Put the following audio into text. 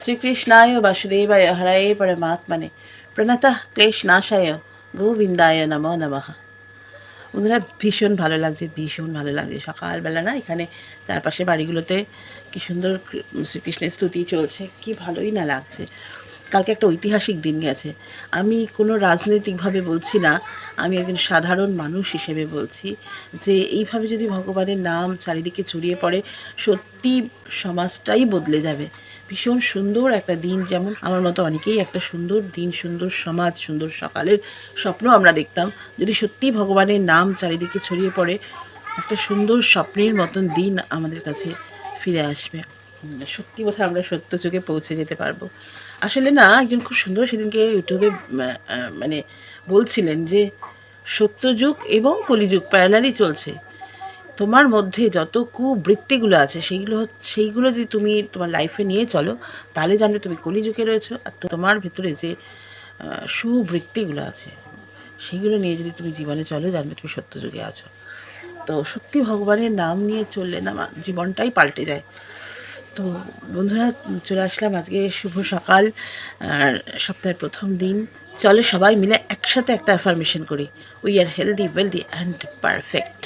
শ্রীকৃষ্ণায় বাসুদেবায় হরায় পরমাত্মনে প্রণত ক্লেশনাশায় গোবিন্দায় নম নমঃ বন্ধুরা, ভীষণ ভালো লাগছে, ভীষণ ভালো লাগছে। সকালবেলা না এখানে চারপাশে বাড়িগুলোতে কি সুন্দর শ্রীকৃষ্ণের স্তুতি চলছে, কি ভালোই না লাগছে। কালকে একটা ঐতিহাসিক দিন গেছে। আমি কোনো রাজনৈতিকভাবে বলছি না, আমি একজন সাধারণ মানুষ হিসেবে বলছি যে এইভাবে যদি ভগবানের নাম চারিদিকে ছড়িয়ে পড়ে, সত্যি সমাজটাই বদলে যাবে। ভীষণ সুন্দর একটা দিন যেমন আমার মতো অনেকেই একটা সুন্দর দিন, সুন্দর সমাজ, সুন্দর সকালের স্বপ্ন আমরা দেখতাম। যদি সত্যি ভগবানের নাম চারিদিকে ছড়িয়ে পড়ে, একটা সুন্দর স্বপ্নের মতন দিন আমাদের কাছে ফিরে আসবে। সত্যি কথা আমরা সত্য যুগে পৌঁছে যেতে পারব। আসলে না, একজন খুব সুন্দর সেদিনকে ইউটিউবে মানে বলছিলেন যে সত্যযুগ এবং কলিযুগ প্যারালালি চলছে। তোমার মধ্যে যত কুবৃত্তিগুলো আছে, সেইগুলো সেইগুলো যদি তুমি তোমার লাইফে নিয়ে চলো, তাহলে জানবে তুমি কলিযুগে রয়েছো। আর তোমার ভেতরে যে সুবৃত্তিগুলো আছে, সেইগুলো নিয়ে যদি তুমি জীবনে চলো, জানবে তুমি সত্যযুগে আছো। তো সত্যি ভগবানের নাম নিয়ে চললে না জীবনটাই পাল্টে যায়। তো বন্ধুরা, চলে আসলাম আজকে শুভ সকাল, আর সপ্তাহের প্রথম দিন। চলো সবাই মিলে একসাথে একটা অ্যাফার্মেশন করি। We are healthy wealthy and perfect